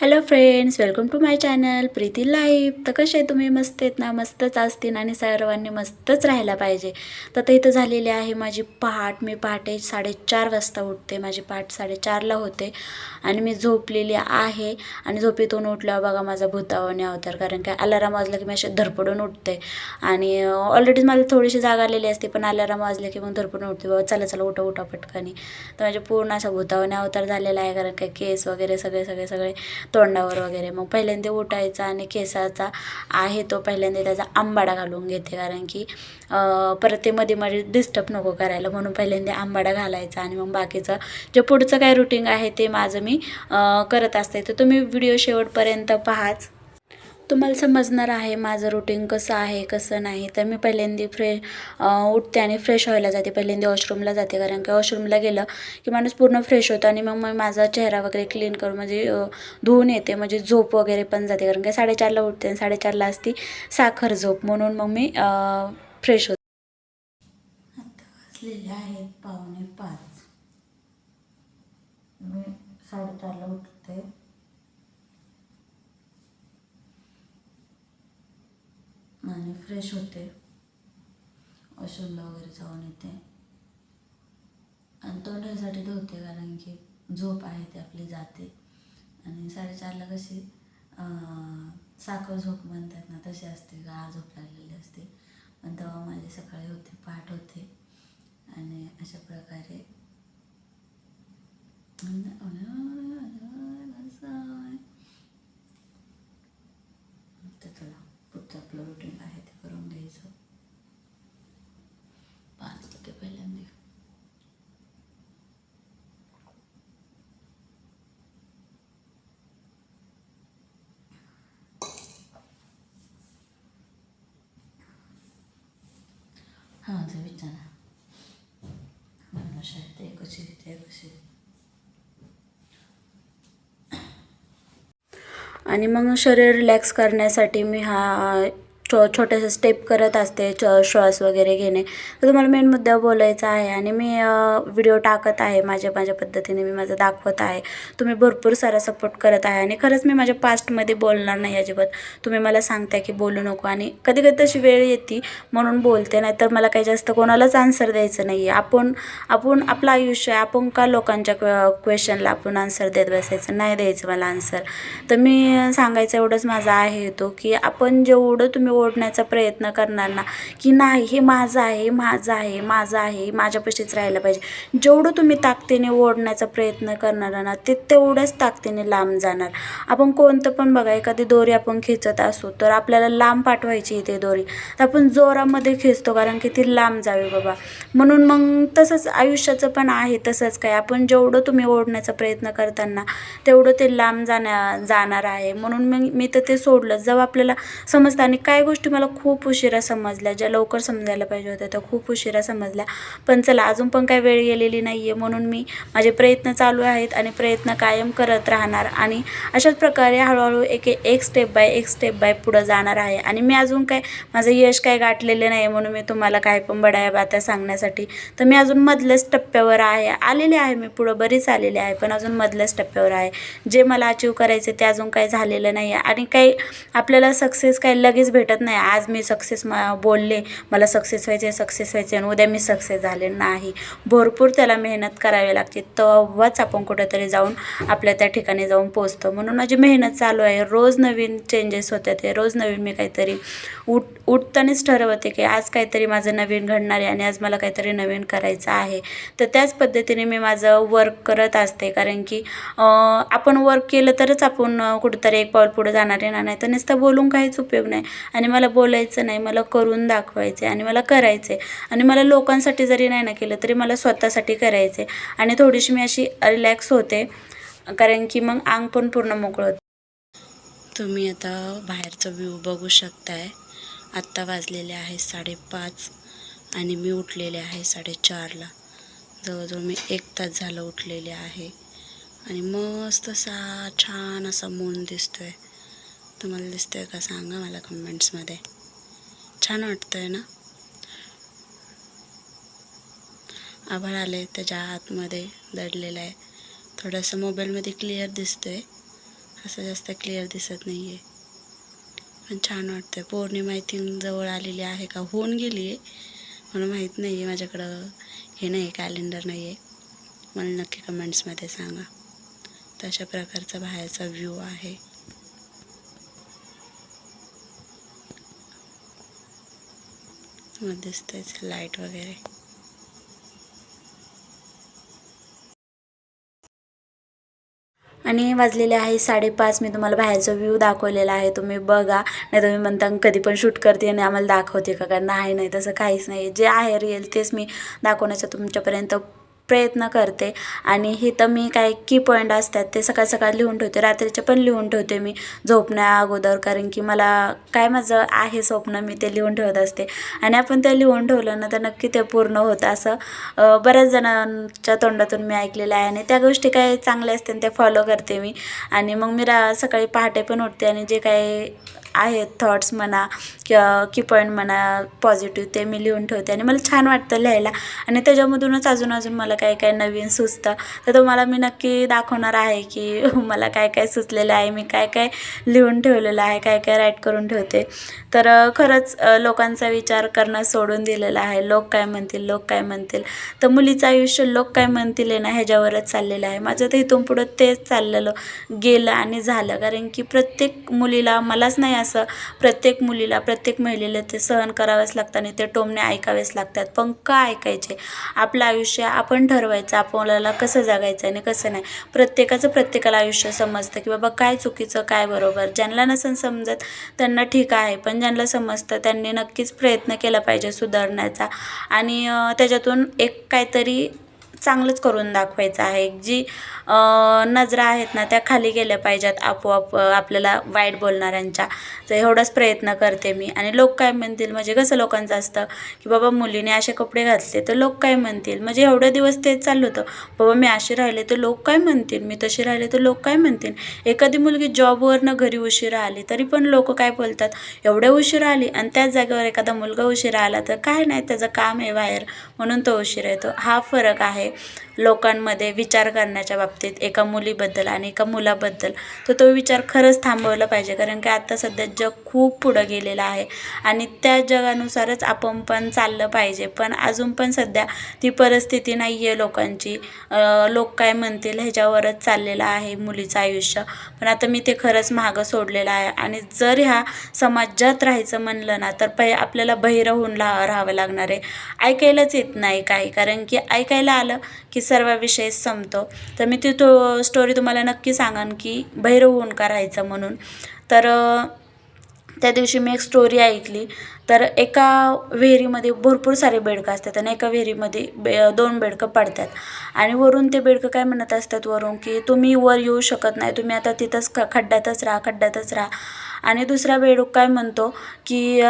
Hello friends welcome to my channel Preeti life तर कसे आहे तुम्ही? मस्त आहेत ना? मस्तच असतील आणि सर्वांनी मस्तच राहायला पाहिजे. तर ते इथं झालेली आहे माझी पहाट. मी पहाटे साडेचार वाजता उठते. माझी पहाट साडेचारला होते. आणि मी झोपलेली आहे. आणि झोपेतून उठल्यावर बघा माझा भूतावाने अवतार. कारण काय? अलाराम वाजला की मी असे धडपडून उठते. आणि ऑलरेडी मला थोडीशी जागा आलेली असते पण अलाराम वाजले की मग धडपडून उठते. बाबा चला चला उठा उठा पटकनी. तर माझे पूर्ण असा भूतावाने अवतार झालेला आहे. कारण काय? केस वगैरे सगळे सगळे सगळे. तोंडावर वगैरे. मग पहिल्यांदा उठायचा आणि केसाचा आहे तो पहिल्यांदा त्याचा आंबाडा घालून घेते. कारण की परत ते मध्ये मध्ये डिस्टर्ब नको करायला. म्हणून पहिल्यांदा आंबाडा घालायचा आणि मग बाकीचं जे पुढचं काय रुटीन आहे ते माझं मी करत असते. तर तुम्ही व्हिडिओ शेवटपर्यंत पाहाच. तुम्हाला समजणार आहे माझं रुटीन कसं आहे कसं नाही. तर मी पहिल्यांदा फ्रे उठते आणि फ्रेश व्हायला जाते. पहिल्यांदा वॉशरूमला जाते. कारण की वॉशरूमला गेलं की माणूस पूर्ण फ्रेश होतो आणि मग मी माझा चेहरा वगैरे क्लीन करून म्हणजे धुवून येते. म्हणजे झोप वगैरे पण जाते. कारण की साडेचारला उठते आणि साडेचारला असती साखर झोप. म्हणून मग मी फ्रेश होते. आता वाजलेले आहेत पावणे पाच. मी साडेचारला उठते. आणि फ्रेश होते. वॉशरूमला वगैरे जाऊन येते. आणि तोंडासाठी धुते कारण की झोप आहे ती आपली जाते. आणि साडेचारला कशी साखर झोप म्हणतात ना तशी असते गार झोप लागलेली असते. पण तेव्हा माझी सकाळी होते पाठ होते. आणि अशा प्रकारे. तर चला पुढचं आपलं रुटीन आहे ते करून घ्यायचं पाच होते पहिल्यांदा हां तर विचारा मला शाळेत ते कशी ते कशी आणि मग शरीर रिलॅक्स करण्यासाठी मी हा छो छोट्याशा स्टेप करत असते च श्वास वगैरे घेणे. तर तुम्हाला मेन मुद्दा बोलायचा आहे आणि मी व्हिडिओ टाकत आहे. माझ्या माझ्या पद्धतीने मी माझं दाखवत आहे. तुम्ही भरपूर सारा सपोर्ट करत आहे आणि खरंच मी माझ्या पास्टमध्ये बोलणार नाही अजिबात. तुम्ही मला सांगताय की बोलू नको आणि कधी कधी तशी वेळ येते म्हणून बोलते. नाही तर मला काही जास्त कोणालाच आन्सर द्यायचं नाही आहे आपण आपण आपलं आयुष्य आहे. आपण का लोकांच्या क्वेश्चनला आपण आन्सर देत बसायचं? नाही द्यायचं मला आन्सर तर मी सांगायचं एवढंच माझा आहे तो की आपण जेवढं तुम्ही ओढण्याचा प्रयत्न करणार ना की नाही हे माझं आहे माझं आहे माझं आहे माझ्यापाशीच राहायला पाहिजे. जेवढं तुम्ही ताकदीने ओढण्याचा प्रयत्न करणार ना ते तेवढ्याच ताकदीने लांब जाणार. आपण कोणतं पण बघा एखादी दोरी आपण खेचत असू तर आपल्याला लांब पाठवायची आहे ती दोरी. तर आपण जोरामध्ये खेचतो कारण की ती लांब जावी बाबा. म्हणून मग तसंच आयुष्याचं पण आहे तसंच काय. आपण जेवढं तुम्ही ओढण्याचा प्रयत्न करताना तेवढं ते लांब जाण्या जाणार आहे. म्हणून मग मी तर ते सोडलं. जेव्हा आपल्याला समजतं आणि काय गोष्टी मला खूप उशिरा समजल्या ज्या लवकर समजायला पाहिजे होत्या त्या खूप उशिरा समजल्या. पण चला अजून पण काय वेळ गेलेली नाही आहे म्हणून मी माझे प्रयत्न चालू आहेत आणि प्रयत्न कायम करत राहणार आणि अशाच प्रकारे हळूहळू एक एक स्टेप बाय एक स्टेप बाय पुढं जाणार आहे. आणि मी अजून काय माझं यश काय गाठलेलं नाही म्हणून मी तुम्हाला काय पण बडाया बात्या सांगण्यासाठी. तर मी अजून मधल्याच टप्प्यावर आहे आलेले आहे मी पुढं बरीच आलेले आहे पण अजून मधल्याच टप्प्यावर आहे. जे मला अचीव करायचं ते अजून काही झालेलं नाही आहे आणि काही आपल्याला सक्सेस काही लगेच भेटत नाही. आज मी सक्सेस म बोलले मला सक्सेस व्हायचे सक्सेस व्हायचे आणि उद्या मी सक्सेस झाले नाही. भरपूर त्याला मेहनत करावी लागते. तेव्हाच आपण कुठेतरी जाऊन आपल्या त्या ठिकाणी जाऊन पोचतो म्हणून माझी मेहनत चालू आहे. रोज नवीन चेंजेस होते ते रोज नवीन मी काहीतरी उठ उठतानाच ठरवते की आज काहीतरी माझं नवीन घडणार आहे आणि आज मला काहीतरी नवीन करायचं आहे. तर त्याच पद्धतीने मी माझं वर्क करत असते. कारण की आपण वर्क केलं तरच आपण कुठंतरी एक पाऊल पुढे जाणार आहे. ना नाही तर नुसतं बोलून काहीच उपयोग नाही. आणि मला बोलायचं नाही मला करून दाखवायचं आहे आणि मला करायचं आहे आणि मला लोकांसाठी जरी नाही ना केलं तरी मला स्वतःसाठी करायचं आहे आणि थोडीशी मी अशी रिलॅक्स होते कारण की मग अंग पण पूर्ण मोकळं होतं. तुम्ही आता बाहेरचा व्ह्यू बघू शकताय. आत्ता वाजलेले आहे साडेपाच आणि मी उठलेले आहे साडेचारला. जवळजवळ मी एक तास झालं उठलेले आहे. आणि मस्त असा छान असा मून दिसतो आहे तुम्हाला आहे का सांगा मला कमेंट्समध्ये छान वाटतं आहे ना? आभाळ आले त्याच्या आतमध्ये दडलेलं आहे. थोडंसं मोबाईलमध्ये क्लिअर दिसतं आहे असं जास्त क्लिअर दिसत नाही आहे पण छान वाटतं आहे पौर्णिमा आय थिंक जवळ आलेली आहे का? होऊन गेली आहे. मला माहीत नाही आहे माझ्याकडं हे नाही आहे कॅलेंडर नाही आहे मला नक्की कमेंट्समध्ये सांगा. तशा प्रकारचा बाहेरचा व्ह्यू आहे. मग लाइट वगैरे. आणि वाजलेले आहे साडेपाच. मी तुम्हाला बाहेरचा व्ह्यू दाखवलेला आहे. तुम्ही बघा. नाही तुम्ही म्हणता कधी पण शूट करते आणि आम्हाला दाखवते का? कारण नाही नाही तसं काहीच नाही. जे आहे रिअल तेच मी दाखवण्याचा तुमच्यापर्यंत प्रयत्न करते. आणि इथं मी काय की पॉईंट असतात ते सकाळ सकाळ लिहून ठेवते रात्रीचे पण लिहून ठेवते मी झोपण्या अगोदर. कारण की मला काय माझं आहे स्वप्न मी ते लिहून ठेवत असते. आणि आपण ते लिहून ठेवलं ना तर नक्की ते पूर्ण होतं. असं बऱ्याच जणांच्या तोंडातून मी ऐकलेलं आहे. आणि त्या गोष्टी काय चांगल्या असते ते फॉलो करते मी. आणि मग मी रा सकाळी पहाटे पण उठते. आणि जे काही आहेत थॉट्स म्हणा किंवा की पॉईंट म्हणा पॉझिटिव्ह ते मी लिहून ठेवते. आणि मला छान वाटतं लिहायला. आणि त्याच्यामधूनच अजून अजून मला काय काय नवीन सुचतं. तर तुम्हाला मी नक्की दाखवणार आहे की मला काय काय सुचलेलं आहे. मी काय काय लिहून ठेवलेलं आहे काय काय राईट करून ठेवते. तर खरंच लोकांचा विचार करणं सोडून दिलेला आहे. लोक काय म्हणतील लोक काय म्हणतील. तर मुलीचं आयुष्य लोक काय म्हणतील ना ह्याच्यावरच चाललेलं आहे. माझं तर इथून पुढं तेच चाललेलं गेलं आणि झालं. कारण की प्रत्येक मुलीला मलाच नाही असं प्रत्येक मुलीला प्रत्येक महिलेला ते सहन करावेच लागतं आणि ते टोमणे ऐकावेच लागतात. पण का ऐकायचे? आपलं आयुष्य आपण ठरवायचं आपल्याला कसं जगायचं आणि कसं नाही? प्रत्येकाचं प्रत्येकाला आयुष्य समजतं की बाबा काय चुकीचं काय बरोबर. ज्यांना नसेल समजत त्यांना ठीक आहे पण ज्यांना समजतं त्यांनी नक्कीच प्रयत्न केला पाहिजे सुधारण्याचा. आणि त्याच्यातून एक काहीतरी चांगलंच करून दाखवायचं आहे. जी नजरा आहेत ना त्या खाली गेल्या पाहिजेत आपोआप आपल्याला वाईट बोलणाऱ्यांच्या. तर एवढाच प्रयत्न करते मी. आणि लोक काय म्हणतील? म्हणजे कसं लोकांचं असतं की बाबा मुलीने असे कपडे घातले तर लोक काय म्हणतील? म्हणजे एवढे दिवस तेच चाललं होतं. बाबा मी असे राहिले तर लोक काय म्हणतील? मी तसे राहिले तर लोक काय म्हणतील? एखादी मुलगी जॉबवरनं घरी उशिरा आली तरी पण लोक काय बोलतात? एवढ्या उशिरा आली आणि त्याच जागेवर एखादा मुलगा उशिरा आला तर काय नाही? त्याचं काम आहे बाहेर. म्हणून तो उशिरा येतो. हा फरक आहे. लोकांमध्ये विचार करण्याच्या बाबतीत एका मुलीबद्दल आणि एका मुलाबद्दल तर तो विचार खरंच थांबवला पाहिजे. कारण की आता सध्या जग खूप पुढं गेलेलं आहे आणि त्या जगानुसारच आपण पण चाललं पाहिजे. पण अजून पण सध्या ती परिस्थिती नाही आहे लोकांची लोक काय म्हणतील ह्याच्यावरच चाललेलं आहे मुलीचं आयुष्य. पण आता मी ते खरंच मागं सोडलेलं आहे. आणि जर ह्या समाजात राहायचं म्हणलं ना तर पहि आपल्याला बहिर होऊन राहावं लागणार आहे. ऐकायलाच येत नाही काही. कारण की ऐकायला आलं की सर्व विषय संपतो. तर मी ती तो स्टोरी तुम्हाला नक्की सांगेन की भैरव होऊन का राहायचं म्हणून. तर त्या दिवशी मी एक स्टोरी ऐकली. तर एका विहिरीमध्ये भरपूर सारे बेडकं असतात आणि एका विहिरीमध्ये बे दोन बेडकं पडतात. आणि वरून ते बेडकं काय म्हणत असतात वरून की तुम्ही वर येऊ शकत नाही. तुम्ही आता तिथंच ख खड्ड्यातच राहा खड्ड्यातच राहा. आणि दुसरा बेडूक काय म्हणतो की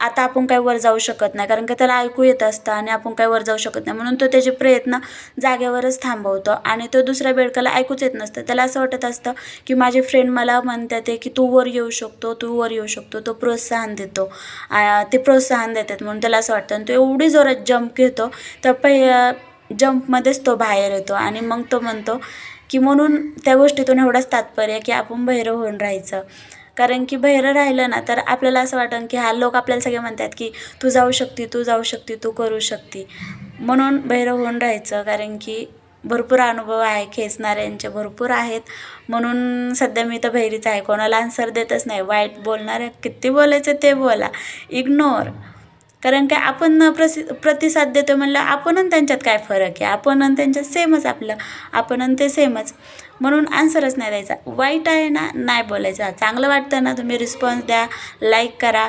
आता आपण काय वर जाऊ शकत नाही कारण की त्याला ऐकू येत असतं आणि आपण काय वर जाऊ शकत नाही. म्हणून तो त्याचे प्रयत्न जागेवरच थांबवतो आणि तो दुसऱ्या बेडकाला ऐकूच येत नसतं. त्याला असं वाटत असतं की माझे फ्रेंड मला म्हणतात आहे की तू वर येऊ शकतो तू वर येऊ शकतो तो प्रोत्साहन देतो. ते प्रोत्साहन देतात म्हणून त्याला असं वाटतं. आणि तो एवढी जोरात जंप घेतो तर पै जंपमध्येच तो बाहेर येतो आणि मग तो म्हणतो की म्हणून त्या गोष्टीतून एवढंच तात्पर्य की आपण बहिरं होऊन राहायचं. कारण की बहिरं राहिलं ना तर आपल्याला असं वाटतं की हा लोक आपल्याला सगळे म्हणतात की तू जाऊ शकते तू जाऊ शकते तू करू शकते. म्हणून बहिरं होऊन राहायचं कारण की भरपूर अनुभव आहे खेचणाऱ्यांचे भरपूर आहेत. म्हणून सध्या मी तर बहिरीच आहे कोणाला आन्सर देतच नाही. वाईट बोलणाऱ्या किती बोलायचं ते बोला. इग्नोर कारण काय आपण प्रसि प्रतिसाद देतो म्हणलं आपण आणि त्यांच्यात काय फरक आहे? आपण आणि त्यांच्यात सेमच आपलं. आपण आणि ते सेमच म्हणून आन्सरच नाही द्यायचा. वाईट आहे ना नाही बोलायचा. चांगलं वाटतं ना तुम्ही रिस्पॉन्स द्या लाईक करा.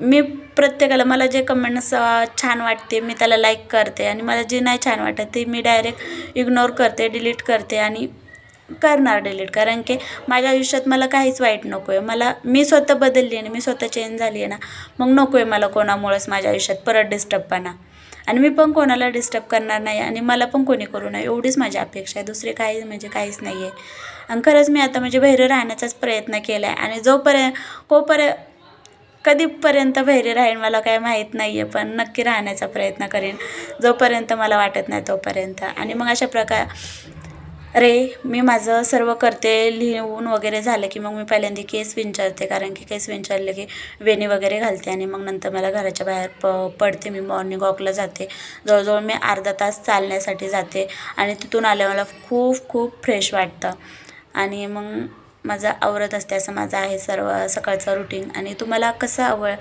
मी प्रत्येकाला मला जे कमेंट्स छान वाटते मी त्याला लाईक करते. आणि मला जे नाही छान वाटत ते मी डायरेक्ट इग्नोर करते डिलीट करते आणि करणार डिलीट कारण की माझ्या आयुष्यात मला काहीच वाईट नको आहे मला मी स्वतः बदलली आहे ना मी स्वतः चेंज झाली आहे ना मग नको आहे मला कोणामुळेच माझ्या आयुष्यात परत डिस्टर्बपणा आणि मी पण कोणाला डिस्टर्ब करणार नाही आणि मला पण कोणी करू नये. एवढीच माझी अपेक्षा आहे. दुसरी काही म्हणजे काहीच नाही आहे आणि खरंच मी आता म्हणजे बहिरं राहण्याचाच प्रयत्न केला आहे आणि जोपर्यंत कोपर्यंत कधीपर्यंत बहिरे राहीन मला काय माहीत नाही आहे पण नक्की राहण्याचा प्रयत्न करेन जोपर्यंत मला वाटत नाही तोपर्यंत. आणि मग अशा प्रकार रे मी माझं सर्व करते लिहून वगैरे झालं की मग मी पहिल्यांदा केस विंचरते. कारण की केस विंचरले की वेणी वगैरे घालते आणि मग नंतर मला घराच्या बाहेर प पडते. मी मॉर्निंग वॉकला जाते. जवळजवळ मी अर्धा तास चालण्यासाठी जाते आणि तिथून आल्यावर मला खूप खूप फ्रेश वाटतं. आणि मग माझं आवरत असते असं माझं आहे सर्व सकाळचं रुटीन आणि तुम्हाला कसं आवड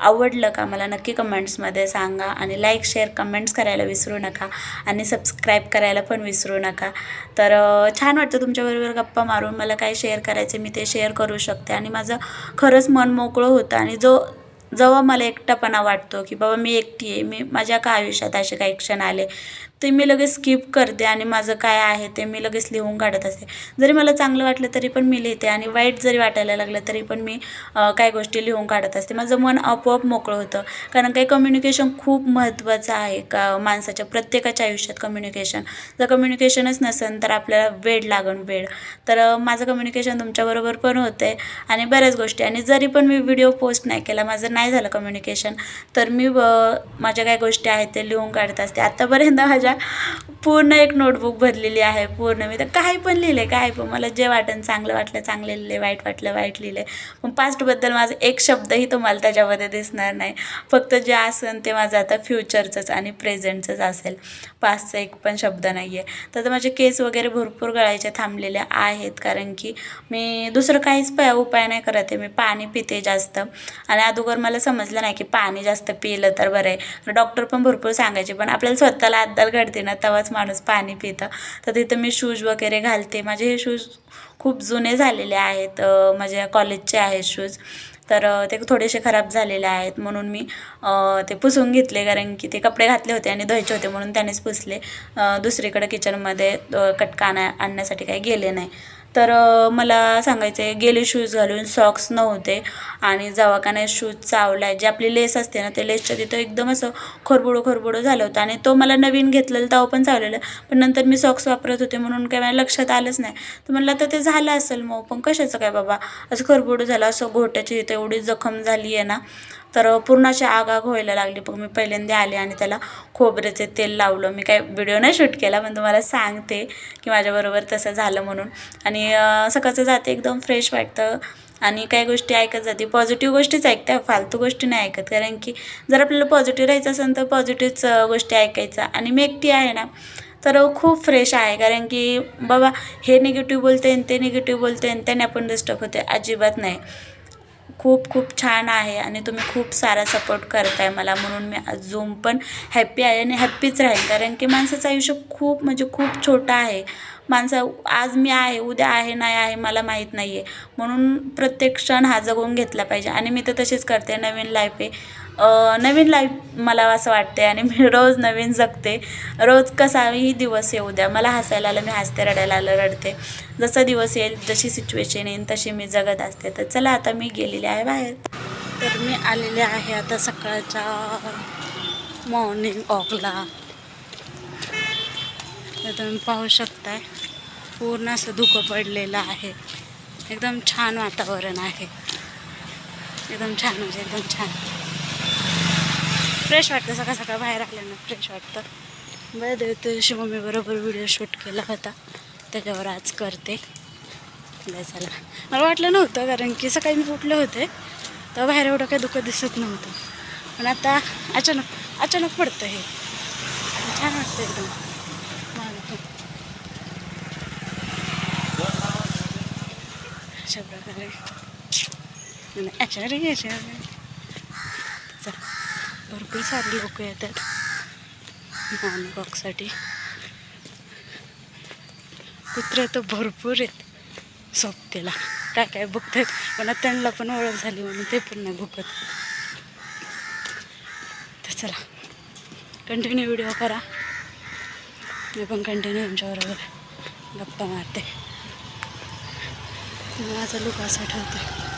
आवडलं का मला नक्की कमेंट्समध्ये सांगा आणि लाईक शेअर कमेंट्स करायला विसरू नका आणि सबस्क्राईब करायला पण विसरू नका. तर छान वाटतं तुमच्याबरोबर गप्पा मारून मला काय शेअर करायचे मी ते शेअर करू शकते आणि माझं खरंच मन मोकळं होतं आणि जो जेव्हा मला एकटापणा वाटतो की बाबा मी एकटी आहे मी माझ्या का आयुष्यात असे काही क्षण आले? ते मी लगेच स्किप करते आणि माझं काय आहे ते मी लगेच लिहून काढत असते. जरी मला चांगलं वाटलं तरी पण मी लिहिते आणि वाईट जरी वाटायला लागलं तरी पण मी काय काही गोष्टी लिहून काढत असते. माझं मन आपोआप मोकळं होतं. कारण काही कम्युनिकेशन खूप महत्त्वाचं आहे का माणसाच्या प्रत्येकाच्या आयुष्यात कम्युनिकेशन जर कम्युनिकेशनच नसेल तर आपल्याला वेळ लागण वेळ. तर माझं कम्युनिकेशन तुमच्याबरोबर पण होते आणि बऱ्याच गोष्टी. आणि जरी पण मी व्हिडिओ पोस्ट नाही केला माझं नाही झालं कम्युनिकेशन तर मी माझ्या काय गोष्टी आहेत ते लिहून काढत असते. आत्तापर्यंत माझ्या पूर्ण एक नोटबुक भरलेली आहे पूर्ण. मी तर काही पण लिहिले काय पण. मला जे वाटन चांगलं वाटलं चांगले लिहिले वाईट वाटलं वाईट लिहिले पण पास्टबद्दल माझं एक शब्दही तुम्हाला त्याच्यामध्ये दिसणार नाही. फक्त जे असेल ते माझं आता फ्युचरचंच आणि प्रेझेंटचंच असेल. पास्टचा एक पण शब्द नाही आहे तर माझे केस वगैरे भरपूर गळायचे थांबलेले आहेत. कारण की मी दुसरं काहीच प उपाय नाही करत आहे. मी पाणी पिते जास्त. आणि अगोदर मला समजलं नाही की पाणी जास्त पिलं तर बरं आहे. डॉक्टर पण भरपूर सांगायचे पण आपल्याला स्वतःला अद्दल काढते ना तेव्हाच माणूस पाणी पितं. तर तिथं मी शूज वगैरे घालते. माझे हे शूज खूप जुने झालेले आहेत माझ्या कॉलेजचे आहेत शूज तर ते थोडेसे खराब झालेले आहेत म्हणून मी ते पुसून घेतले. कारण की ते कपडे घातले होते आणि धुवायचे होते म्हणून त्यानेच पुसले. दुसरीकडे किचनमध्ये कटका आणा आणण्यासाठी काही गेले नाही. तर मला सांगायचं आहे गेले शूज घालून सॉक्स नव्हते आणि दवाखान्यात शूज चावला आहे जे आपली लेस असते ना ते लेसच्या तिथं एकदम असं खरबुडं खरबुडं झालं होतं आणि तो मला नवीन घेतलेला तेव्हा पण चावलेला. पण नंतर मी सॉक्स वापरत होते म्हणून काय मला लक्षात आलंच नाही. तर म्हणलं तर ते झालं असेल मग पण कशाचं काय बाबा? असं खरबुडं झालं असं घोट्याची इथं एवढी जखम झाली आहे ना. तर पूर्ण अशी आग आग व्हायला लागली. मग मी पहिल्यांदा आले आणि त्याला खोबऱ्याचे तेल लावलं. मी काय व्हिडिओ नाही शूट केला पण तुम्हाला सांगते की माझ्याबरोबर तसं झालं म्हणून. आणि सकाळचं जाते एकदम फ्रेश वाटतं. आणि काही गोष्टी ऐकत जाते. पॉझिटिव्ह गोष्टीच ऐकते. फालतू गोष्टी नाही ऐकत. कारण की जर आपल्याला पॉझिटिव्ह राहायचं असेल तर पॉझिटिव्हच गोष्टी ऐकायचा. आणि मी एकटी आहे ना तर खूप फ्रेश आहे. कारण की बाबा हे निगेटिव्ह बोलते आणि ते निगेटिव्ह बोलते आणि त्याने आपण डिस्टर्ब होते. अजिबात नाही. खूप खूप छान आहे आणि तुम्ही खूप सारा सपोर्ट करताय मला. म्हणून मी अजून पण हॅप्पी आहे आणि हॅप्पीच राहील कारण की माणसाचं आयुष्य खूप म्हणजे खूप छोटं आहे. माणसं आज मी आहे उद्या आहे नाही आहे मला माहीत नाही आहे म्हणून प्रत्येक क्षण हा जगून घेतला पाहिजे. आणि मी तर तशीच करते. नवीन लाईफ आहे. नवीन लाईफ मला असं वाटते आणि मी रोज नवीन जगते. रोज कसाही दिवस येऊ द्या. मला हसायला आलं मी हसते रडायला आलं रडते. जसा दिवस येईल जशी सिच्युएशन येईल तशी मी जगत असते. तर चला आता मी गेलेले आहे बाहेर. तर मी आलेले आहे आता सकाळच्या मॉर्निंग वॉकला तर तुम्ही पाहू शकताय पूर्ण असं धुकं पडलेलं आहे. एकदम छान वातावरण आहे. एकदम छान म्हणजे एकदम छान. फ्रेश वाटतं सकाळ सकाळ बाहेर आल्यानं फ्रेश वाटतं. बरं देव तुझ्याशी मम्मीबरोबर व्हिडिओ शूट केला होता. त्याच्यावर आज करते. बरं चला. मला वाटलं नव्हतं कारण की सकाळी मी उठले होते. तर बाहेर एवढं काही दुःख दिसत नव्हतं. पण आता अचानक अचानक पडतं हे. छान वाटतं एकदम. अशा प्रकारे. आणि आचारी भरपूर सारे लोक येतात नॉन वॉकसाठी कुत्रे तर भरपूर आहेत सोबतेला. काय काय बघतात पण त्यांना पण ओळख झाली म्हणून ते पण नाही भुकत तर चला कंटिन्यू व्हिडिओ करा. मी पण कंटिन्यू तुमच्याबरोबर गप्पा मारते. माझा लुक असा ठेवते.